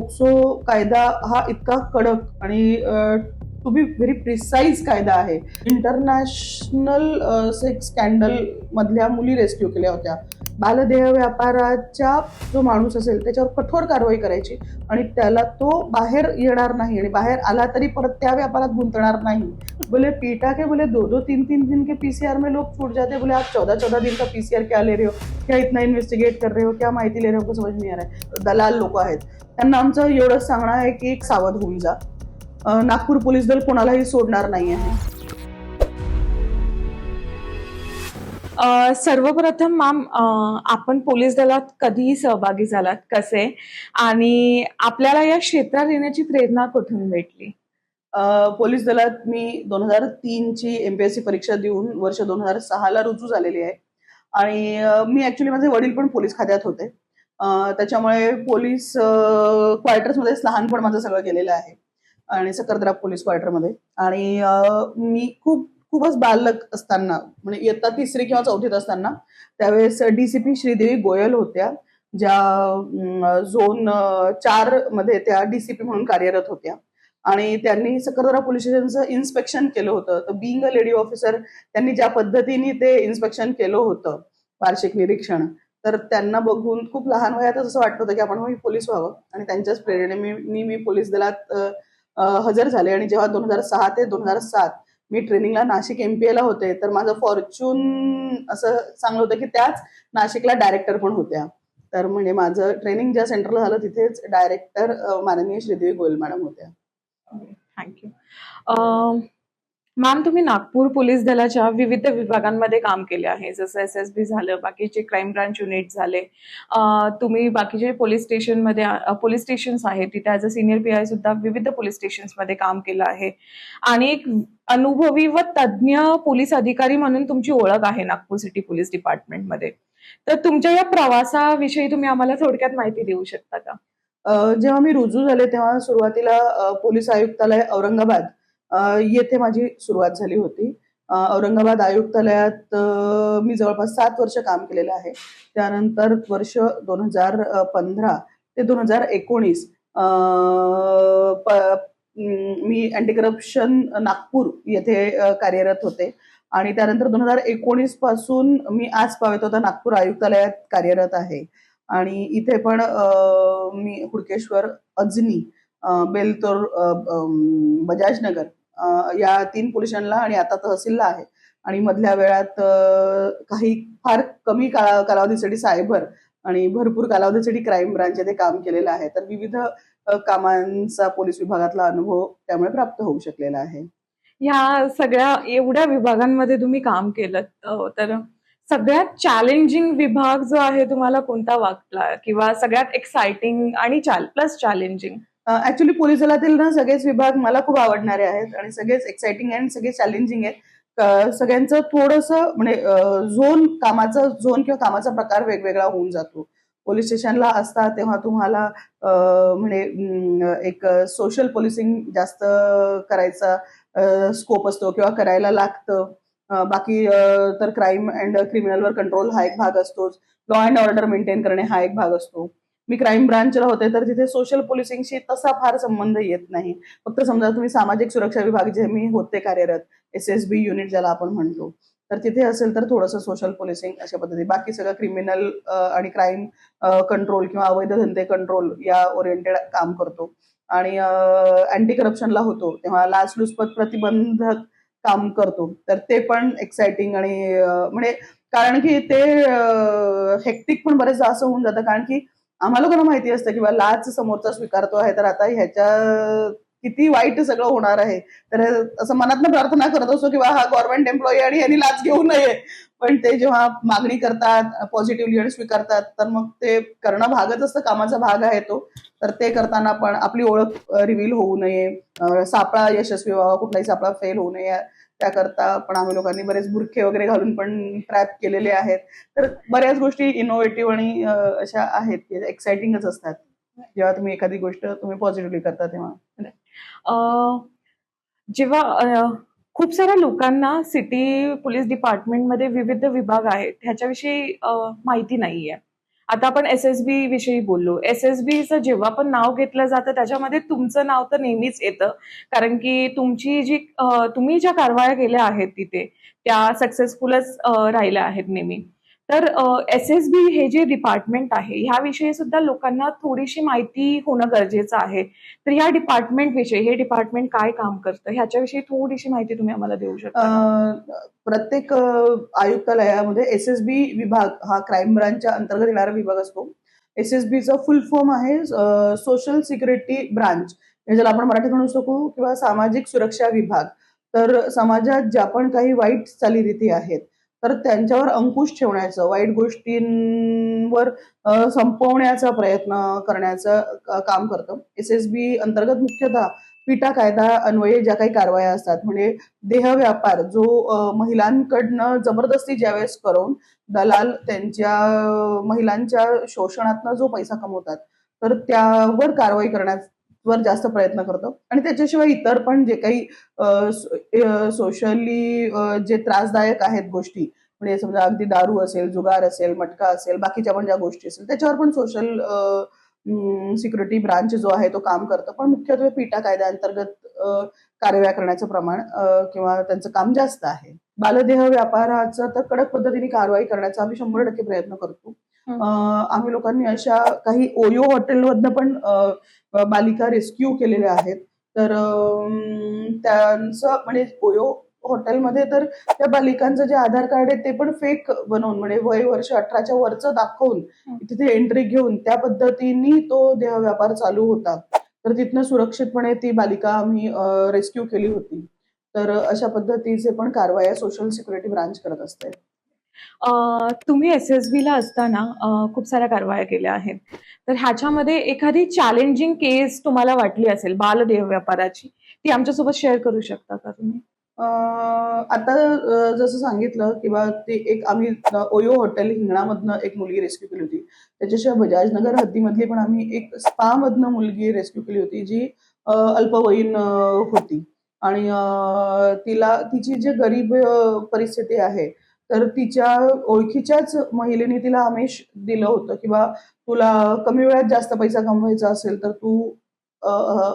POCSO कायदा हा इतका कडक आणि टू बी व्हेरी प्रिसाईज कायदा आहे. इंटरनॅशनल सेक्स स्कॅन्डल मधल्या मुली रेस्क्यू केल्या होत्या. बालदेह व्यापाराच्या जो माणूस असेल त्याच्यावर कठोर कारवाई करायची आणि त्याला तो बाहेर येणार नाही आणि बाहेर आला तरी परत त्या व्यापारात गुंतणार नाही. बोले पीटा के बोले दो दो तीन तीन दिन के पीसीआर में लोग छूट जाते बोले आप चौदह चौदह दिन का पीसीआर क्या ले रहे हो? क्या इतना इन्व्हेस्टिगेट कर रहे हो? क्या माहिती ले रहे हो? को समझ नहीं आ रहा दलाल लोक आहेत. त्यांना आमचं एवढंच सांगणं आहे की एक सावध होऊन जा. नागपूर पोलीस दल कोणालाही सोडणार नाही आहे सर्वप्रथम मॅम आपण पोलीस दलात कधीही सहभागी झालात कसे? आणि आपल्याला या क्षेत्रात येण्याची प्रेरणा कुठून भेटली? पोलीस दलात मी दोन हजार तीनची एमपीएससी परीक्षा देऊन वर्ष दोन हजार सहाला रुजू झालेली आहे. आणि मी ऍक्च्युली माझे वडील पण पोलीस खात्यात होते. त्याच्यामुळे पोलीस क्वार्टर्समध्ये लहानपण माझं सगळं गेलेलं आहे. आणि सकरद्रा पोलीस क्वार्टरमध्ये आणि मी खूप खूपच बालक असताना म्हणजे इयत्ता तिसरी किंवा चौथीत असताना त्यावेळेस डीसीपी श्रीदेवी गोयल होत्या ज्या झोन चारमध्ये त्या डीसीपी म्हणून कार्यरत होत्या. आणि त्यांनी सकरदरा पोलीस स्टेशनचं इन्स्पेक्शन केलं होतं. तर बिंग अ लेडी ऑफिसर त्यांनी ज्या पद्धतीने ते इन्स्पेक्शन केलं होतं वार्षिक निरीक्षण तर त्यांना बघून खूप लहान वयातच असं वाटत होतं की आपण मी पोलीस व्हावं. आणि त्यांच्याच प्रेरणेने मी पोलीस दलात हजर झाले. आणि जेव्हा दोन हजार सहा ते दोन हजार सात मी ट्रेनिंगला नाशिक एमपीए ला होते तर माझं फॉर्च्यून असं चांगलं होतं की त्याच नाशिकला डायरेक्टर पण होत्या. तर म्हणजे माझं ट्रेनिंग ज्या सेंटरला झालं तिथेच डायरेक्टर माननीय श्रीदेवी गोयल मॅडम होत्या. थँक्यू मॅम तुम्ही नागपूर पोलीस दलाच्या विविध विभागांमध्ये काम केले आहे. जसं एस एस बी झालं बाकीचे क्राईम ब्रांच युनिट झाले. तुम्ही बाकीचे पोलीस स्टेशनमध्ये पोलीस स्टेशन्स आहेत. तिथे as a senior P I सुद्धा विविध पोलीस स्टेशन्समध्ये काम केलं आहे. आणि एक अनुभवी व तज्ज्ञ पोलीस अधिकारी म्हणून तुमची ओळख आहे नागपूर सिटी पोलीस डिपार्टमेंटमध्ये तर तुमच्या या प्रवासाविषयी तुम्ही आम्हाला थोडक्यात माहिती देऊ शकता का? जेव्हा मी रुजू झाले तेव्हा सुरुवातीला पोलीस आयुक्तालय औरंगाबाद. येथे माझी सुरुवात झाली होती. औरंगाबाद आयुक्तालयात मी जवळपास सात वर्ष काम केलेलं आहे. त्यानंतर वर्ष दोन हजार पंधरा ते दोन हजार एकोणीस मी अँटी करप्शन नागपूर येथे कार्यरत होते. आणि त्यानंतर दोन हजार एकोणीसपासून मी आज पावेत नागपूर आयुक्तालयात कार्यरत आहे. आणि इथे पण मी हुडकेश्वर अजनी बेलतोर बजाजनगर या तीन पोलिसांना आणि आता तहसीलला आहे. आणि मधल्या वेळात काही फार कमी काळा कालावधीसाठी सायबर आणि भरपूर कालावधीसाठी क्राईम ब्रांच येथे काम केलेलं आहे. तर विविध कामांचा पोलीस विभागातला अनुभव त्यामुळे प्राप्त होऊ शकलेला आहे. ह्या सगळ्या एवढ्या विभागांमध्ये तुम्ही काम केलं तर सगळ्यात चॅलेंजिंग विभाग जो आहे तुम्हाला कोणता वाटला? किंवा सगळ्यात एक्साइटिंग आणि प्लस चॅलेंजिंग ऍक्च्युली पोलीस दलातील ना सगळेच विभाग मला खूप आवडणारे आहेत आणि सगळेच एक्साइटिंग अँड सगळे चॅलेंजिंग आहेत. सगळ्यांचं थोडंसं म्हणजे झोन कामाचा झोन किंवा कामाचा प्रकार वेगवेगळा होऊन जातो. पोलीस स्टेशनला असता तेव्हा तुम्हाला म्हणजे एक सोशल पोलिसिंग जास्त करायचा स्कोप असतो किंवा करायला लागतं. बाकी तर क्राईम अँड क्रिमिनलवर कंट्रोल हा एक भाग असतोच. लॉ अँड ऑर्डर मेंटेन करणे हा एक भाग असतो. मी क्राईम ब्रांचला होते तर तिथे सोशल पोलिसिंगशी तसा फार संबंध येत नाही. फक्त समजा तुम्ही सामाजिक सुरक्षा विभाग जे मी होते कार्यरत एस एस बी युनिट ज्याला आपण म्हणतो तर तिथे असेल तर थोडंसं सोशल पोलिसिंग अशा पद्धती. बाकी सगळं क्रिमिनल आणि क्राईम कंट्रोल किंवा अवैध धंदे कंट्रोल या ओरिएंटेड काम करतो. आणि अँटी करप्शनला होतो तेव्हा लाचलुचपत प्रतिबंधक काम करतो. तर ते पण एक्साइटिंग आणि म्हणजे कारण की ते हेक्टिक पण बरेचदा असं होऊन जातं. कारण की आम्हाला लोकांना माहिती असतं की बा लाच समोरचा स्वीकारतो आहे तर आता ह्याच्या किती वाईट सगळं होणार आहे. तर असं मनातनं प्रार्थना करत असतो की बा हा गव्हर्नमेंट एम्प्लॉई आणि यांनी लाच घेऊ नये. पण ते जेव्हा मागणी करतात पॉझिटिव्हली आणि स्वीकारतात तर मग ते करणं भागच असतं कामाचा भाग आहे तो. तर ते करताना पण आपली ओळख रिव्हील होऊ नये. सापळा यशस्वी व्हावा कुठलाही सापळा फेल होऊ नये. त्याकरता पण आम्ही लोकांनी बरेच बुरखे वगैरे घालून पण ट्रॅप केलेले आहेत. तर बऱ्याच गोष्टी इनोव्हेटिव्ह आणि अशा आहेत की एक्साइटिंगच असतात. जेव्हा तुम्ही एखादी गोष्ट तुम्ही पॉझिटिव्हली करता तेव्हा. जेव्हा खूप साऱ्या लोकांना सिटी पोलीस डिपार्टमेंटमध्ये विविध विभाग आहेत ह्याच्याविषयी माहिती नाहीये. आता आपण एस एस बी विषयी बोललो. एस एस बीचं जेव्हा पण नाव घेतलं जातं त्याच्यामध्ये तुमचं नाव तर नेहमीच येतं. कारण की तुमची जी तुम्ही ज्या कारवाया केल्या आहेत तिथे त्या सक्सेसफुलच राहिल्या आहेत नेहमी. तर एस एस बी हे जे डिपार्टमेंट आहे ह्याविषयी सुद्धा लोकांना थोडीशी माहिती होणं गरजेचं आहे. तर या डिपार्टमेंट विषयी हे डिपार्टमेंट काय काम करतं ह्याच्याविषयी थोडीशी माहिती तुम्ही आम्हाला देऊ शकता प्रत्येक आयुक्तालयामध्ये एस एस बी विभाग हा क्राईम ब्रांचच्या अंतर्गत येणारा विभाग असतो. एस एस बीचा फुल फॉर्म आहे सोशल सिक्युरिटी ब्रांच ज्याला आपण मराठीत म्हणू शकू किंवा सामाजिक सुरक्षा विभाग. तर समाजात ज्या पण काही वाईट चालीरीती आहेत तर त्यांच्यावर अंकुश ठेवण्याचं वाईट गोष्टींवर संपवण्याचा प्रयत्न करण्याचं काम करतं. एस एस बी अंतर्गत मुख्यतः पिटा कायदा अन्वये ज्या काही कारवाया असतात म्हणजे देह व्यापार जो महिलांकडनं जबरदस्ती ज्यावेळेस करून दलाल त्यांच्या महिलांच्या शोषणातनं जो पैसा कमवतात तर त्यावर कारवाई वर जास्त प्रयत्न करतो. आणि त्याच्याशिवाय इतर पण जे काही सोशली जे त्रासदायक आहेत गोष्टी म्हणजे समजा अगदी दारू असेल जुगार असेल मटका असेल बाकीच्या पण ज्या गोष्टी असेल त्याच्यावर पण सोशल सिक्युरिटी ब्रांच जो आहे तो काम करतो. पण मुख्यत्वे पिटा कायद्याअंतर्गत कारवाया करण्याचं प्रमाण किंवा त्यांचं काम जास्त आहे. बालदेह व्यापाराचा तर कडक पद्धतीने कारवाई करण्याचा आम्ही शंभर टक्के प्रयत्न करतो. आम्ही लोकांनी अशा काही ओयो हॉटेलमधनं पण बालिका रेस्क्यू केलेल्या आहेत. तर त्यांचं म्हणजे ओयो हॉटेलमध्ये तर त्या बालिकांचं जे आधार कार्ड आहे ते पण फेक बनवून म्हणजे वय वर्ष अठराच्या वरचं दाखवून. तिथे एंट्री घेऊन त्या पद्धतीने तो देह व्यापार चालू होता. तर तिथनं सुरक्षितपणे ती बालिका आम्ही रेस्क्यू केली होती. तर अशा पद्धतीचे पण कारवाया सोशल सिक्युरिटी ब्रांच करत असते तुम्ही एस एस ला असताना खूप साऱ्या कारवाया केल्या आहेत. तर ह्याच्यामध्ये एखादी चॅलेंजिंग केस तुम्हाला वाटली असेल बालदेह व्यापाराची ती आमच्यासोबत शेअर करू शकता का तुम्ही? आता जसं सांगितलं किंवा ते एक आम्ही ओयो हॉटेल हिंगणामधनं एक मुलगी रेस्क्यू केली होती. त्याच्याशिवाय बजाजनगर हद्दीमधली पण आम्ही एक स्पा मधनं मुलगी रेस्क्यू केली होती जी अल्पवयीन होती. आणि तिला तिची जी गरीब परिस्थिती आहे तर तिच्या ओळखीच्याच महिलेने तिला आमिष दिलं होतं किंवा तुला कमी वेळात जास्त पैसा कमवायचा असेल तर तू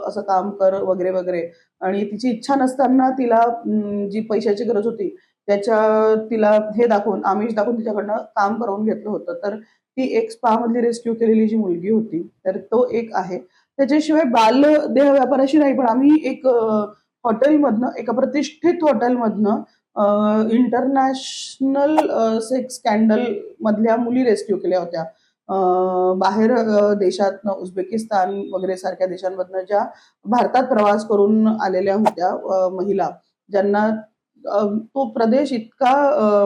असं काम कर वगैरे वगैरे. आणि तिची इच्छा नसताना तिला जी पैशाची गरज होती त्याच्या तिला हे दाखवून आमिष दाखवून तिच्याकडनं काम करवून घेतलं होतं. तर ती एक स्पा मधली रेस्क्यू केलेली जी मुलगी होती तर तो एक आहे. त्याच्याशिवाय बाल देह व्यापाराशी नाही पण आम्ही एक हॉटेलमधनं एका प्रतिष्ठित हॉटेलमधनं इंटरनॅशनल सेक्स स्कॅन्डल मधल्या मुली रेस्क्यू केल्या होत्या. बाहेर अं, देशातनं उझबेकिस्तान वगैरे सारख्या देशांमधनं ज्या भारतात प्रवास करून आलेल्या होत्या महिला ज्यांना तो प्रदेश इतका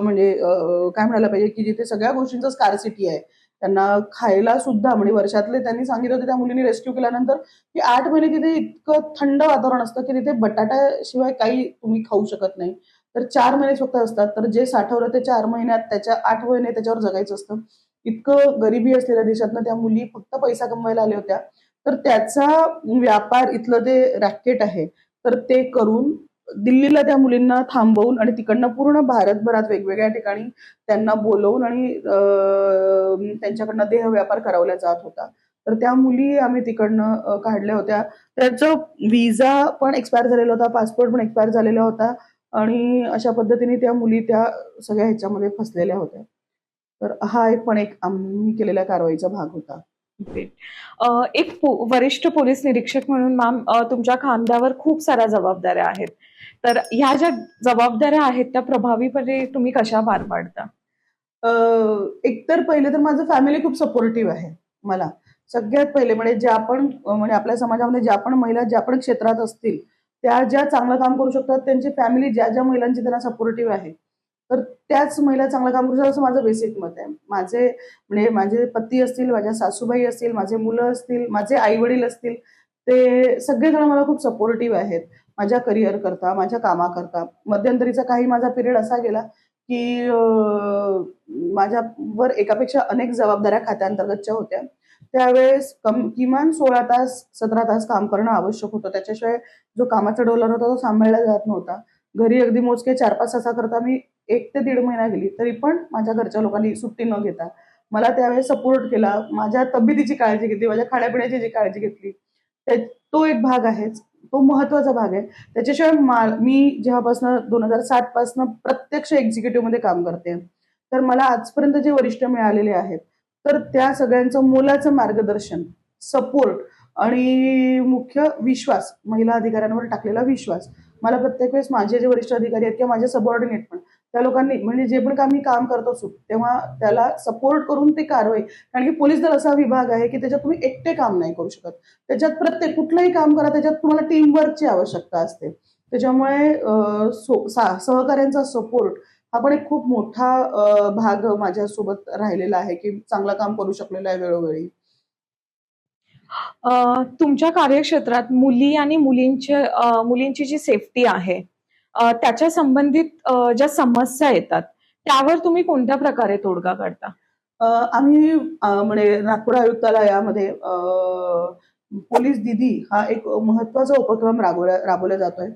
म्हणजे काय म्हणायला पाहिजे की जिथे सगळ्या गोष्टींचं स्कारसिटी आहे. त्यांना खायला सुद्धा म्हणजे वर्षातले त्यांनी सांगितलं होतं त्या मुलीने रेस्क्यू केल्यानंतर की आठ महिने तिथे इतकं थंड वातावरण असतं की तिथे बटाट्याशिवाय काही तुम्ही खाऊ शकत नाही. तर चार महिने फक्त असतात. तर जे साठवलं ते चार महिन्यात त्याच्या आठ महिने त्याच्यावर जगायचं असतं. इतकं गरिबी असलेल्या देशातनं त्या मुली फक्त पैसा कमवायला आल्या होत्या. तर त्याचा व्यापार इथलं ते रॅकेट आहे तर ते करून दिल्लीला त्या मुलींना थांबवून आणि तिकडनं पूर्ण भारतभरात वेगवेगळ्या ठिकाणी त्यांना बोलवून आणि त्यांच्याकडनं देह व्यापार करावला जात होता. तर त्या मुली आम्ही तिकडनं काढल्या होत्या. त्याचं विजा पण एक्सपायर झालेला होता पासपोर्ट पण एक्सपायर झालेला होता. आणि अशा पद्धतीने त्या मुली त्या सगळ्या ह्याच्यामध्ये फसलेल्या होत्या. तर हा एक पण एक आम्ही केलेल्या कारवाईचा भाग होता. एक पो- वरिष्ठ पोलीस निरीक्षक म्हणून मॅम तुमच्या खांद्यावर खूप साऱ्या जबाबदाऱ्या आहेत. तर ह्या ज्या जबाबदाऱ्या आहेत त्या प्रभावीपणे तुम्ही कशा पार पाडता? एकतर पहिले तर माझं फॅमिली खूप सपोर्टिव्ह आहे मला. सगळ्यात पहिले म्हणजे ज्या पण म्हणजे आपल्या समाजामध्ये ज्या पण महिला ज्या पण क्षेत्रात असतील त्या ज्या चांगलं काम करू शकतात त्यांची फॅमिली ज्या ज्या महिलांची त्यांना सपोर्टिव्ह आहे. तर त्याच महिला चांगलं काम करू शकतात असं माझं बेसिक मत आहे. माझे म्हणजे माझे पती असतील माझ्या सासूबाई असतील माझे मुलं असतील माझे आई वडील असतील ते सगळेजण मला खूप सपोर्टिव्ह आहेत. माझ्या करिअर करता माझ्या कामाकरता. मध्यंतरीचा काही माझा पिरियड असा गेला की माझ्यावर एकापेक्षा अनेक जबाबदाऱ्या खात्याअंतर्गतच्या होत्या. त्यावेळेस कम किमान सोळा तास सतरा तास काम करणं आवश्यक होतं. त्याच्याशिवाय जो कामाचा डोलर होता तो सांभाळला जात नव्हता. घरी अगदी मोजके चार पाच तासाकरता मी एक ते दीड महिना गेली तरी पण माझ्या घरच्या लोकांनी सुट्टी न घेता मला त्यावेळेस सपोर्ट केला. माझ्या तब्येतीची काळजी घेतली माझ्या खाण्यापिण्याची जी काळजी घेतली तो एक भाग आहेच. तो महत्त्वाचा भाग आहे. त्याच्याशिवाय मा- मी जेव्हापासून दोन हजार सात पासून प्रत्यक्ष एक्झिक्युटिव्हमध्ये काम करते. तर मला आजपर्यंत जे वरिष्ठ मिळालेले आहेत तर त्या सगळ्यांचं मोलाचं मार्गदर्शन सपोर्ट आणि मुख्य विश्वास महिला अधिकाऱ्यांवर टाकलेला विश्वास. मला प्रत्येक वेळेस माझे जे वरिष्ठ अधिकारी आहेत किंवा माझे सबऑर्डिनेट पण त्या लोकांनी म्हणजे जे पण काम मी काम करत असू तेव्हा त्याला सपोर्ट करून ते कारवाई. कारण की पोलीस दल असा विभाग आहे की त्याच्यात तुम्ही एकटे काम नाही करू शकत. त्याच्यात प्रत्येक कुठलंही काम करा त्याच्यात तुम्हाला टीमवर्कची आवश्यकता असते. त्याच्यामुळे सहकाऱ्यांचा सपोर्ट हा पण एक खूप मोठा भाग माझ्यासोबत राहिलेला आहे की चांगलं काम करू शकलेलं आहे वेळोवेळी. तुमच्या कार्यक्षेत्रात मुली आणि मुलींचे मुलींची जी सेफ्टी आहे त्याच्या संबंधित ज्या समस्या येतात त्यावर तुम्ही कोणत्या प्रकारे तोडगा काढता? आम्ही म्हणजे नागपूर आयुक्तालयामध्ये पोलीस दिदी हा एक महत्त्वाचा उपक्रम राबवला राबवला जातोय.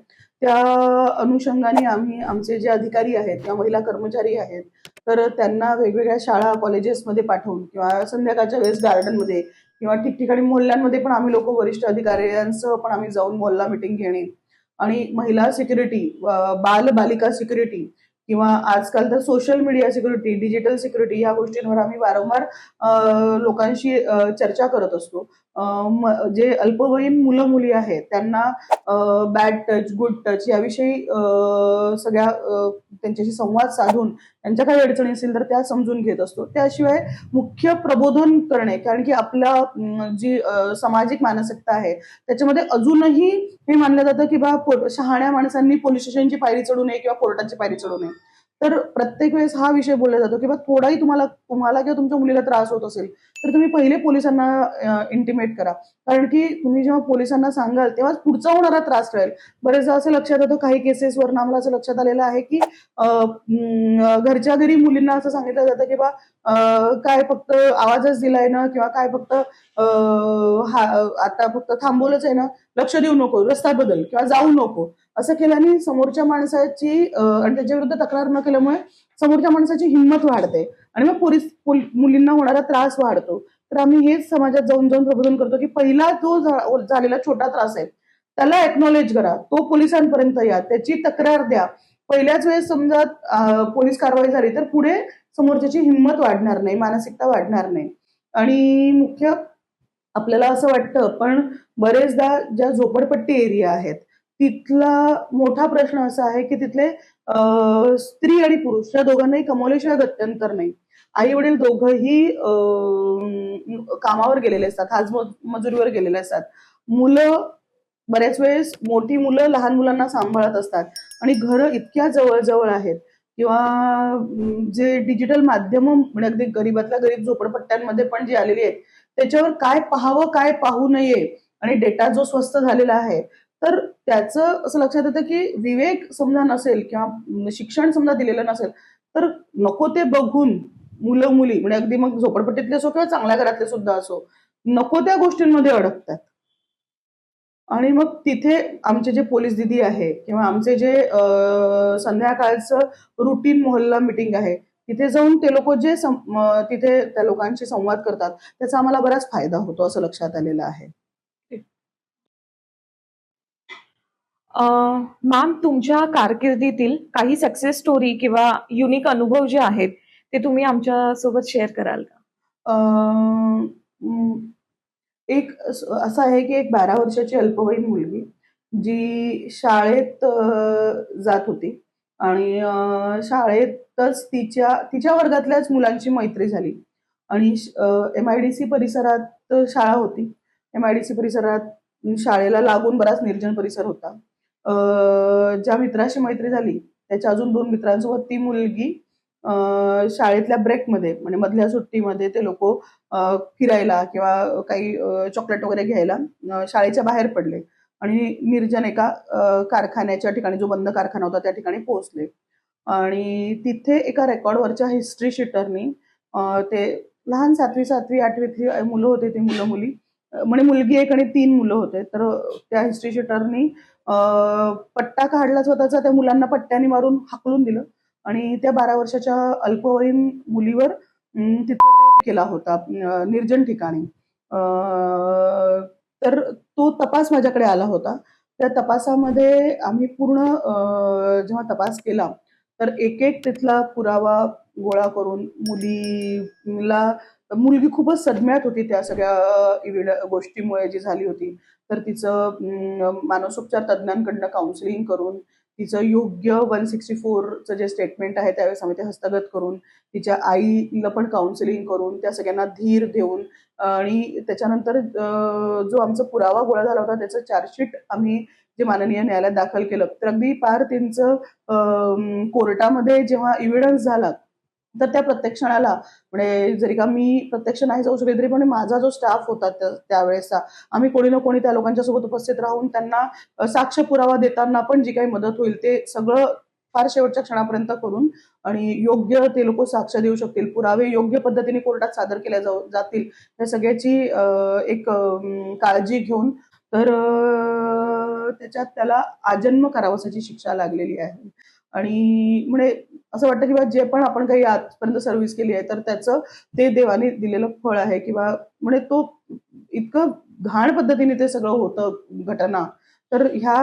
त्या अनुषंगाने आम्ही आमचे जे अधिकारी आहेत किंवा महिला कर्मचारी आहेत तर त्यांना वेगवेगळ्या शाळा कॉलेजेसमध्ये पाठवून किंवा संध्याकाळच्या वेळेस गार्डनमध्ये किंवा ठिकठिकाणी मोहल्ल्यांमध्ये पण आम्ही लोक वरिष्ठ अधिकाऱ्यांसह पण आम्ही जाऊन मोहल्ला मिटिंग घेणे. आणि महिला सिक्युरिटी बाल बालिका सिक्युरिटी किंवा आजकाल तर social media security digital security या गोष्टींवर आम्ही वारंवार लोकांशी चर्चा करत असतो. जे अल्पवयीन मुलं मुली आहेत त्यांना बॅड टच गुड टच याविषयी अ, सगळ्या त्यांच्याशी संवाद साधून त्यांच्या काही अडचणी असतील तर त्या समजून घेत असतो. त्याशिवाय मुख्य प्रबोधन करणे कारण की आपला जी सामाजिक मानसिकता आहे त्याच्यामध्ये अजूनही हे मानलं जातं की बा शहाण्या माणसांनी पोलीस स्टेशनची पायरी चढू नये किंवा कोर्टाची पायरी चढू नये. तर प्रत्येक वेळेस हा विषय बोलला जातो किंवा थोडाही तुम्हाला तुम्हाला किंवा तुमच्या मुलीला त्रास होत असेल तर तुम्ही पहिले पोलिसांना इंटिमेट करा. कारण की तुम्ही जेव्हा पोलिसांना सांगाल तेव्हाच पुढचा होणारा त्रास कळेल. बरेचदा असं लक्षात येतं काही केसेसवर आम्हाला असं लक्षात आलेलं आहे की घरच्या घरी मुलींना असं सांगितलं जातं की बा काय फक्त आवाजच दिलाय ना किंवा काय फक्त अ, हा आता फक्त थांबवलंच आहे ना लक्ष देऊ नको रस्ता बदल किंवा जाऊ नको. असं केल्याने समोरच्या माणसाची आणि त्याच्या विरुद्ध तक्रार न केल्यामुळे समोरच्या माणसाची हिंमत वाढते आणि मग पोलीस मुलींना होणारा त्रास वाढतो. तर आम्ही हेच समाजात जाऊन जाऊन प्रबोधन करतो की पहिला जो झालेला छोटा त्रास आहे त्याला एक्नॉलेज करा. तो पोलिसांपर्यंत या. त्याची तक्रार द्या. पहिल्याच वेळेस समजा पोलीस कारवाई झाली तर पुढे समोरच्याची हिंमत वाढणार नाही मानसिकता वाढणार नाही. आणि मुख्य आपल्याला असं वाटतं पण बरेचदा ज्या झोपडपट्टी एरिया आहेत तिथला मोठा प्रश्न असा आहे की तिथले स्त्री आणि पुरुष या दोघांनाही कमवल्याशिवाय गत्यंतर नाही. आई वडील दोघंही कामावर गेलेले असतात हाज मजुरीवर गेलेले असतात. मुलं बऱ्याच वेळेस मोठी मुलं लहान मुलांना सांभाळत असतात. आणि घरं इतक्या जवळजवळ आहेत. किंवा जे डिजिटल माध्यम म्हणजे अगदी गरीबातल्या गरीब झोपडपट्ट्यांमध्ये पण जी आलेली आहेत त्याच्यावर काय पाहावं काय पाहू नये आणि डेटा जो स्वस्त झालेला आहे तर त्याचं असं लक्षात येतं की विवेक समजा नसेल किंवा शिक्षण समजा दिलेलं नसेल तर नको ते बघून मुलं मुली म्हणजे अगदी मग झोपडपट्टीतले असो किंवा चांगल्या घरातले सुद्धा असो नको त्या गोष्टींमध्ये अडकतात. आणि मग तिथे आमचे जे पोलीस दिदी आहे किंवा आमचे जे संध्याकाळचं रुटीन मोहल्ला मिटिंग आहे तिथे जाऊन ते लोक जे तिथे त्या लोकांशी संवाद करतात त्याचा आम्हाला बराच फायदा होतो असं लक्षात आलेलं आहे. मॅम तुमच्या कारकिर्दीतील काही सक्सेस स्टोरी किंवा युनिक अनुभव जे आहेत ते तुम्ही आमच्यासोबत शेअर कराल का? एक असं आहे की एक बारा वर्षाची अल्पवयीन मुलगी जी शाळेत जात होती. आणि शाळेतच तिच्या तिच्या वर्गातल्याच मुलांची मैत्री झाली. आणि एम आय डी सी परिसरात शाळा होती. एम आय डी सी परिसरात शाळेला लागून बराच निर्जन परिसर होता. ज्या मित्राशी मैत्री झाली त्याच्या अजून दोन मित्रांसोबत ती मुलगी शाळेतल्या ब्रेकमध्ये म्हणजे मधल्या सुट्टीमध्ये ते लोक फिरायला किंवा काही चॉकलेट वगैरे घ्यायला शाळेच्या बाहेर पडले. आणि निर्जन एका कारखान्याच्या ठिकाणी जो बंद कारखाना होता त्या ठिकाणी पोहोचले. आणि तिथे एका रेकॉर्डवरच्या हिस्ट्री शीटरनी ते लहान सातवी सातवी आठवीतली मुलं होते ती मुलं मुली म्हणजे मुलगी एक आणि तीन मुलं होते. तर त्या हिस्ट्री शीटरनी पट्टा काढला स्वतःचा त्या मुलांना पट्ट्याने मारून हाकलून दिलं. आणि त्या बारा वर्षाच्या अल्पवयीन मुलीवर तिथे केला होता निर्जन ठिकाणी. तर तो तपास माझ्याकडे आला होता. त्या तपासामध्ये आम्ही पूर्ण जेव्हा तपास केला तर एक एक तिथला पुरावा गोळा करून मुलीला मुलगी खूपच सदम्यात होती त्या सगळ्या इव्हिड गोष्टीमुळे जी झाली होती. तर तिचं मानसोपचार तज्ज्ञांकडनं काउन्सिलिंग करून तिचं योग्य वन सिक्स्टी फोरचं जे स्टेटमेंट आहे त्यावेळेस आम्ही ते हस्तगत करून तिच्या आईला पण काउन्सिलिंग करून त्या सगळ्यांना धीर देऊन आणि त्याच्यानंतर जो आमचा पुरावा गोळा झाला होता त्याचं चार्जशीट आम्ही जे माननीय न्यायालयात दाखल केलं. तर अगदी पार त्यांचं कोर्टामध्ये जेव्हा इव्हिडन्स झाला तर त्या प्रत्येक क्षणाला म्हणजे जरी का मी प्रत्यक्ष नाही जाऊ शकले तरी पण माझा जो स्टाफ होता त्यावेळेसचा आम्ही कोणी ना कोणी त्या लोकांच्या सोबत उपस्थित राहून त्यांना साक्ष पुरावा देताना पण जी काही मदत होईल ते सगळं फार शेवटच्या क्षणापर्यंत करून आणि योग्य ते लोक साक्ष देऊ शकतील. पुरावे योग्य पद्धतीने कोर्टात सादर केल्या जाऊ जातील. या सगळ्याची एक काळजी घेऊन तर त्याच्यात त्याला आजन्म कारावासाची शिक्षा लागलेली आहे. आणि म्हणजे असं वाटतं की जे पण आपण काही आजपर्यंत सर्व्हिस केली आहे तर त्याचं ते देवाने दिलेलं फळ आहे किंवा म्हणजे तो इतकं घाण पद्धतीने ते सगळं होतं घटना. तर ह्या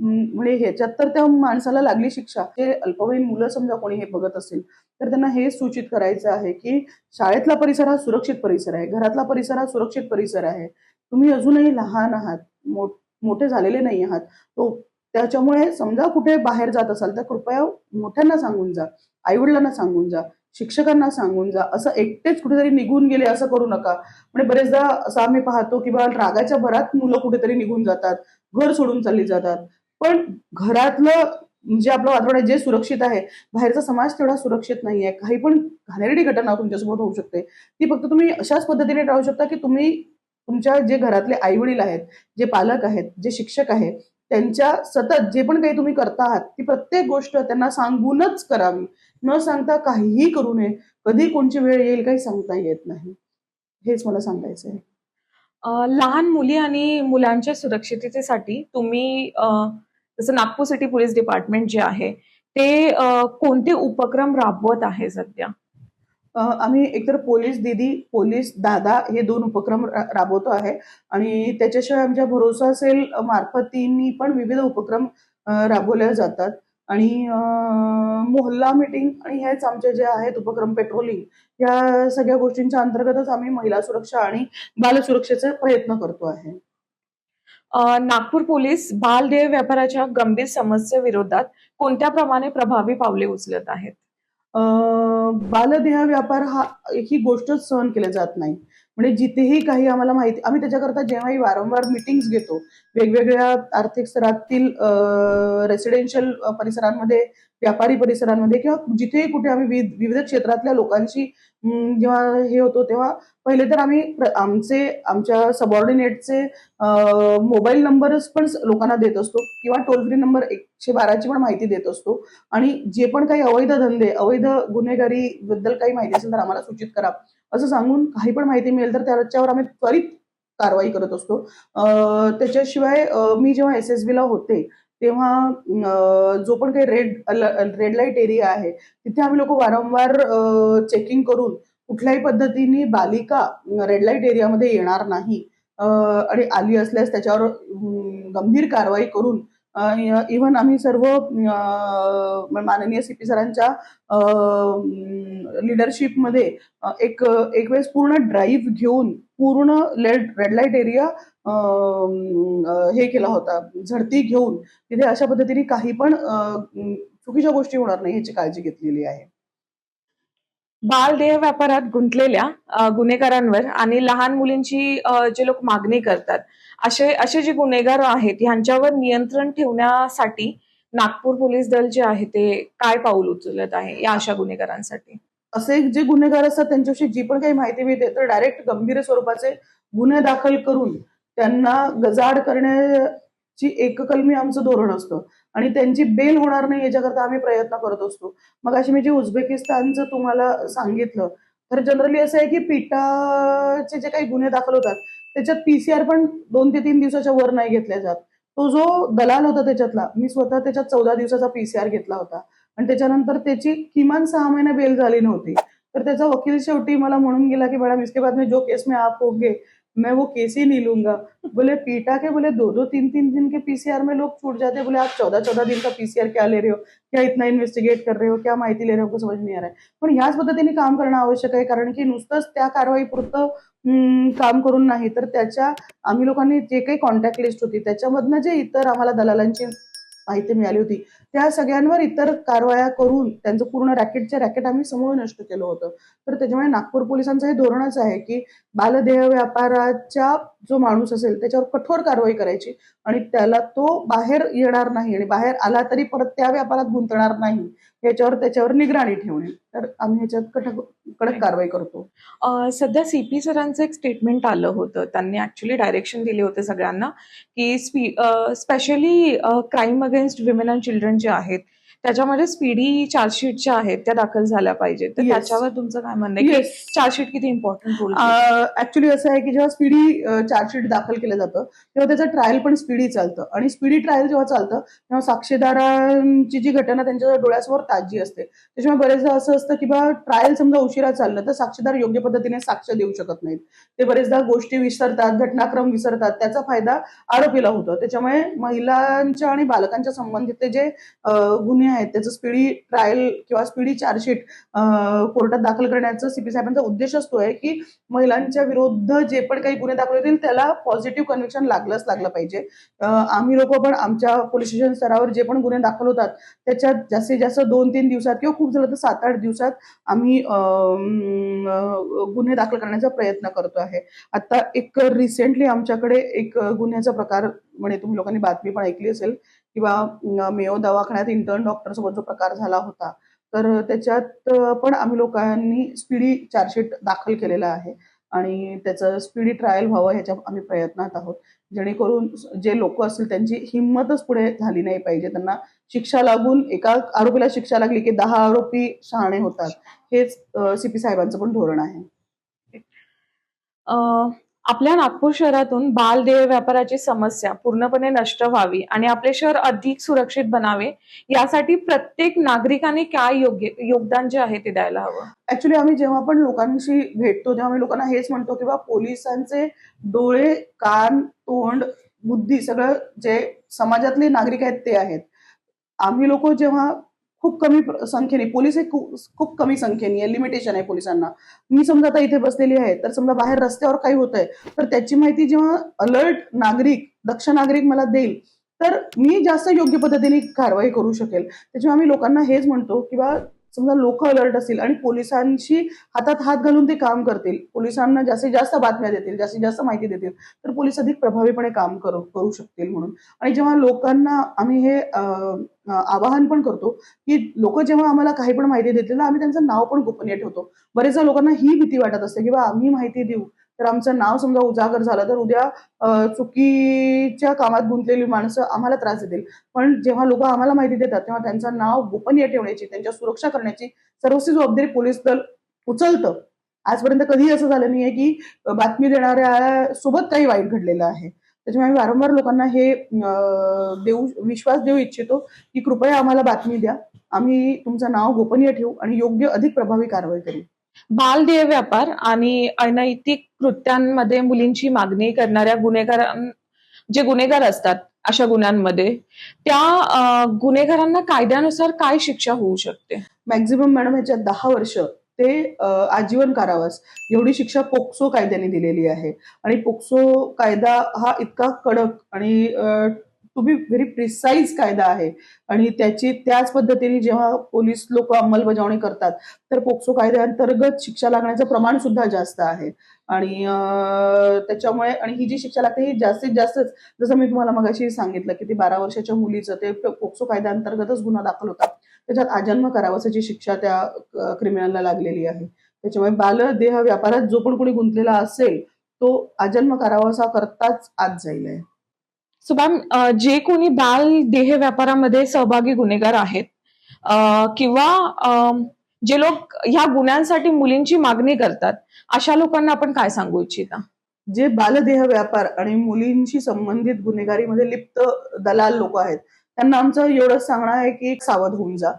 म्हणजे ह्याच्यात तर त्या माणसाला लागली शिक्षा. ते अल्पवयीन मुलं समजा कोणी हे बघत असेल तर त्यांना हे सूचित करायचं आहे की शाळेतला परिसर हा सुरक्षित परिसर आहे घरातला परिसर हा सुरक्षित परिसर आहे. तुम्ही अजूनही लहान आहात मो मोठे झालेले नाही आहात तो त्याच्यामुळे समजा कुठे बाहेर जात असाल तर कृपया मोठ्यांना सांगून जा आईवडिलांना सांगून जा शिक्षकांना सांगून जा. असं एकटेच कुठेतरी निघून गेले असं करू नका. म्हणजे बरेचदा असं आम्ही पाहतो की बा रागाच्या भरात मुलं कुठेतरी निघून जातात घर सोडून चालली जातात. पण घरातलं जे आपलं वातावरण आहे जे सुरक्षित आहे बाहेरचा समाज तेवढा सुरक्षित नाही आहे. काही पण घाणेरडी घटना तुमच्यासोबत होऊ शकते. ती फक्त तुम्ही अशाच पद्धतीने टाळू शकता की तुम्ही तुमच्या जे घरातले आईवडील आहेत जे पालक आहेत जे शिक्षक आहेत त्यांच्या सतत जे पण काही तुम्ही करता आहात ती प्रत्येक गोष्ट त्यांना सांगूनच करावी. न सांगता काहीही करू नये. कधी कोणची वेळ येईल काही सांगता येत नाही. हेच मला सांगायचं आहे लहान मुली आणि मुलांच्या सुरक्षिततेसाठी तुम्ही जसं नागपूर सिटी पोलीस डिपार्टमेंट जे आहे ते कोणते उपक्रम राबवत आहे सध्या? आम्ही एकतर पोलीस दिदी पोलीस दादा हे दोन उपक्रम राबवतो आहे. आणि त्याच्याशिवाय आमच्या भरोसा सेल मार्फतींनी पण विविध उपक्रम राबवल्या राबवले जातात. आणि मोहल्ला मीटिंग आणि हेच आमचे जे आहेत उपक्रम पेट्रोलिंग या सगळ्या गोष्टींच्या अंतर्गतच आम्ही महिला सुरक्षा आणि बालसुरक्षेचा प्रयत्न करतो आहे. नागपूर पोलीस बालदेह व्यापाराच्या गंभीर समस्येविरोधात कोणत्या प्रमाणे प्रभावी पावले उचलत आहेत? बालदेह व्यापार हा ही गोष्टच सहन केली जात नाही. म्हणजे जिथेही काही आम्हाला माहिती आम्ही त्याच्याकरता जेव्हाही वारंवार मिटिंग्स घेतो वेगवेगळ्या आर्थिक स्तरातील रेसिडेन्शियल परिसरांमध्ये व्यापारी परिसरांमध्ये किंवा जिथेही कुठे आम्ही विविध विविध क्षेत्रातल्या लोकांशी जेव्हा हे होतो तेव्हा पहिले तर आम्ही आमचे आमच्या सबऑर्डिनेटचे मोबाईल नंबरच पण लोकांना देत असतो किंवा टोल फ्री नंबर एकशे बाराची पण माहिती देत असतो. आणि जे पण काही अवैध धंदे अवैध गुन्हेगारी बद्दल काही माहिती असेल तर आम्हाला सूचित करा. असं सांगून काही पण माहिती मिळेल तर त्याच्यावर आम्ही त्वरित कारवाई करत असतो. त्याच्याशिवाय मी जेव्हा एस एस बीला होते तेव्हा जो पण काही रेड रेड लाइट एरिया आहे तिथे आम्ही लोक वारंवार चेकिंग करून कुठल्याही पद्धतीने बालिका रेड लाइट एरियामध्ये येणार नाही. आणि आली असल्यास त्याच्यावर गंभीर कारवाई करून इव्हन आम्ही सर्व माननीय सी पी सरांच्या लिडरशिपमध्ये एक एक वेळेस पूर्ण ड्राईव्ह घेऊन पूर्ण लेड रेड लाइट एरिया हे केला होता झडती घेऊन तिथे अशा पद्धतीने काही पण चुकीच्या गोष्टी होणार नाही याची काळजी घेतलेली आहे. बालदेह व्यापारात गुंतलेल्या गुन्हेगारांवर आणि लहान मुलींची जे लोक मागणी करतात असे असे जे गुन्हेगार आहेत ह्यांच्यावर नियंत्रण ठेवण्यासाठी नागपूर पोलीस दल जे आहे ते काय पाऊल उचलत आहे या अशा गुन्हेगारांसाठी? असे जे गुन्हेगार असतात त्यांच्याविषयी जी पण काही माहिती मिळते तर डायरेक्ट गंभीर स्वरूपाचे गुन्हे दाखल करून त्यांना गजाड करण्याची एककलमी आमचं धोरण असतं. आणि त्यांची बेल होणार नाही याच्याकरता आम्ही प्रयत्न करत असतो. मग अशी मी जे उझबेकिस्तानचं तुम्हाला सांगितलं तर जनरली असं आहे की पीठाचे जे काही गुन्हे दाखल होतात त्याच्यात पीसीआर पण दोन ते तीन दिवसाच्या वर नाही घेतल्या जात. तो जो दलाल होता त्याच्यातला मी स्वतः त्याच्यात चौदा दिवसाचा पीसीआर घेतला होता. आणि त्याच्यानंतर त्याची किमान सहा महिने बेल झाली नव्हती. तर त्याचा वकील शेवटी मला म्हणून गेला की मॅडम इसके बाद में जो केस में आप होगे मैं वो केस ही नहीं लूंगा। बोले पीटा के बोले दो दो तीन तीन दिन के पीसीआर में लोग छूट जाते बोले आप चौदह चौदह दिन का पीसीआर क्या ले रहे हो? क्या इतना इन्व्हेस्टिगेट कर रहे हो? क्या माहिती ले रहे हो? को समज नाही आ रहा है। पण ह्याच पद्धतीने काम करणं आवश्यक आहे कारण की नुसतंच त्या कारवाईपुरतं काम करून नाही तर त्याच्या आम्ही लोकांनी जे काही कॉन्टॅक्ट लिस्ट होती त्याच्यामधनं जे इतर आम्हाला दलालांची माहिती मिळाली होती त्या सगळ्यांवर इतर कारवाया करून त्यांचं पूर्ण रॅकेटच्या रॅकेट आम्ही समूळ नष्ट केलं होतं. तर त्याच्यामुळे नागपूर पोलिसांचं हे धोरणच आहे की बालदेह व्यापाराच्या जो माणूस असेल त्याच्यावर कठोर कारवाई करायची आणि त्याला तो बाहेर येणार नाही आणि बाहेर आला तरी परत त्या व्यापारात गुंतणार नाही याच्यावर त्याच्यावर निगराणी ठेवणे. तर आम्ही याच्यात कडक कडक कारवाई करतो. सध्या सीपी सरांचं एक स्टेटमेंट आलं होतं. त्यांनी ऍक्च्युली डायरेक्शन दिले होते सगळ्यांना की specially crime against women and children जे आहेत त्याच्यामध्ये स्पीडी चार्जशीट ज्या आहेत त्या दाखल झाल्या पाहिजेत. तर Yes. त्याच्यावर तुमचं काय म्हणणं आहे? की. चार्जशीट किती इम्पॉर्टंट रोल ऍक्च्युली असं आहे की जेव्हा स्पीडी चार्जशीट दाखल केलं जातं तेव्हा त्याचं ट्रायल पण स्पीडी चालतं. आणि स्पीडी ट्रायल जेव्हा चालतं तेव्हा साक्षीदारांची जी घटना त्यांच्या डोळ्यासमोर ताजी असते. त्याच्यामुळे बरेचदा असं असतं की बा ट्रायल समजा उशिरा चाललं तर साक्षीदार योग्य पद्धतीने साक्ष देऊ शकत नाहीत. ते बरेचदा गोष्टी विसरतात घटनाक्रम विसरतात त्याचा फायदा आरोपीला होतो. त्याच्यामुळे महिलांच्या आणि बालकांच्या संबंधित जे अं, गुन्हे आहेत. त्याचं स्पीडी ट्रायल किंवा स्पीडी चार्जशीट कोर्टात दाखल करण्याचा सीपी साहेबांचा उद्देश असतो आहे की महिलांच्या विरुद्ध जे पण काही गुन्हे दाखल होतील त्याला पॉझिटिव्ह कन्व्हिक्शन लागलंच लागलं पाहिजे. आम्ही लोक पण आमच्या पोलीस स्टेशन स्तरावर जे पण गुन्हे दाखल होतात त्याच्यात जास्तीत जास्त दोन तीन दिवसात किंवा खूप झालं तर सात आठ दिवसात आम्ही गुन्हे दाखल करण्याचा प्रयत्न करतो आहे. आता एक रिसेंटली आमच्याकडे एक गुन्ह्याचा प्रकार म्हणजे तुम्ही लोकांनी बातमी पण ऐकली असेल. किंवा मेओ मेयो दवाखान्यात इंटर्न डॉक्टरसोबत जो प्रकार झाला होता. तर त्याच्यात पण आम्ही लोकांनी स्पीडी चार्जशीट दाखल केलेला आहे. आणि त्याचं स्पीडी ट्रायल व्हावं ह्याच्या आम्ही प्रयत्नात आहोत. जेणेकरून जे लोक असतील त्यांची हिंमतच पुढे झाली नाही पाहिजे. त्यांना शिक्षा लागून एका आरोपीला शिक्षा लागली की दहा आरोपी शहाणे होतात. हेच सीपी साहेबांचं पण धोरण आहे. आपल्या नागपूर शहरातून बालदेह व्यापाराची समस्या पूर्णपणे नष्ट व्हावी आणि आपले शहर अधिक सुरक्षित बनावे यासाठी प्रत्येक नागरिकाने काय योग्य योगदान जे आहे ते द्यायला हवं? ऍक्च्युली आम्ही जेव्हा पण लोकांशी भेटतो तेव्हा आम्ही लोकांना हेच म्हणतो की बा पोलिसांचे डोळे कान तोंड बुद्धी सगळं जे समाजातले नागरिक आहेत ते आहेत. आम्ही लोक जेव्हा खूप कमी संख्येने पोलीस हे खूप कमी संख्येने आहे लिमिटेशन आहे पोलिसांना. मी समजा आता इथे बसलेली आहे तर समजा बाहेर रस्त्यावर काही होत आहे तर त्याची माहिती जेव्हा अलर्ट नागरिक दक्ष नागरिक मला देईल तर मी जास्त योग्य पद्धतीने कारवाई करू शकेल. त्याच्यामुळे आम्ही लोकांना हेच म्हणतो की बा समजा लोक अलर्ट असतील आणि पोलिसांशी हातात हात घालून ते काम करतील पोलिसांना जास्तीत जास्त बातम्या देतील जास्तीत जास्त माहिती देतील तर पोलीस अधिक प्रभावीपणे काम करू करू शकतील म्हणून. आणि जेव्हा लोकांना आम्ही हे आवाहन पण करतो की लोक जेव्हा आम्हाला काही पण माहिती देतील ना आम्ही त्यांचं नाव पण गोपनीय ठेवतो. बरेचदा लोकांना ही भीती वाटत असते की बा आम्ही माहिती देऊ. तर आमचं नाव समजा उजागर झालं तर उद्या चुकीच्या कामात गुंतलेली माणसं आम्हाला त्रास देतील. पण जेव्हा लोक आम्हाला माहिती देतात तेव्हा त्यांचं नाव गोपनीय ठेवण्याची त्यांच्या सुरक्षा करण्याची सर्वस्वी जबाबदारी पोलीस दल उचलतं. आजपर्यंत कधीही असं झालं नाहीये की बातमी देणाऱ्या सोबत काही वाईट घडलेलं आहे. त्याच्यामुळे आम्ही वारंवार लोकांना हे देऊ विश्वास देऊ इच्छितो की कृपया आम्हाला बातमी द्या. आम्ही तुमचं नाव गोपनीय ठेवू आणि योग्य अधिक प्रभावी कारवाई करू. बालदेह व्यापार आणि अनैतिक कृत्यांमध्ये मुलींची मागणी करणाऱ्या गुन्हेगार जे गुन्हेगार असतात अशा गुन्ह्यांमध्ये त्या गुन्हेगारांना कायद्यानुसार काय शिक्षा होऊ शकते? मॅक्झिमम मॅडम ह्याच्यात दहा वर्ष ते आजीवन कारावास. एवढी शिक्षा पोक्सो कायद्याने दिलेली आहे. आणि पोक्सो कायदा हा इतका कडक आणि तुम्ही व्हेरी प्रिसाईज कायदा आहे. आणि त्याची त्याच पद्धतीने जेव्हा पोलीस लोक अंमलबजावणी करतात तर पोक्सो कायद्याअंतर्गत शिक्षा लागण्याचं प्रमाण सुद्धा जास्त आहे. आणि त्याच्यामुळे आणि ही जी शिक्षा लागते ही जास्तीत जास्तच जसं मी तुम्हाला मगाशी सांगितलं की ती बारा वर्षाच्या मुलीचं ते पोक्सो कायद्याअंतर्गतच गुन्हा दाखल होता. त्याच्यात आजन्म कारावासाची शिक्षा त्या क्रिमिनलला लागलेली आहे. त्याच्यामुळे बालदेह व्यापारात जो पण कोणी गुंतलेला असेल तो आजन्म कारावासा करताच आत जाईल आहे सो मॅम जे कोणी बाल देह व्यापारामध्ये सहभागी गुन्हेगार आहेत किंवा जे लोक ह्या गुन्ह्यांसाठी मुलींची मागणी करतात अशा लोकांना आपण काय सांगू इच्छिता? जे बालदेह व्यापार आणि मुलींशी संबंधित गुन्हेगारीमध्ये लिप्त दलाल लोक आहेत त्यांना आमचं एवढंच सांगणं आहे की सावध होऊन जा.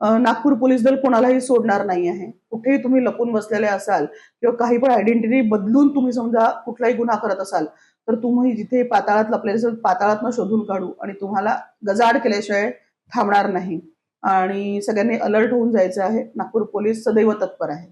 नागपूर पोलीस दल कोणालाही सोडणार नाही आहे. कुठेही तुम्ही लपून बसलेले असाल किंवा काही पण आयडेंटिटी बदलून तुम्ही समजा कुठलाही गुन्हा करत असाल तर तुम्ही जिथे पाताळात लपलेले असाल पाताळातनं शोधून काढू आणि तुम्हाला गजाड केल्याशिवाय थांबणार नाही. आणि सगळ्यांनी अलर्ट होऊन जायचं आहे. नागपूर पोलीस सदैव तत्पर आहे.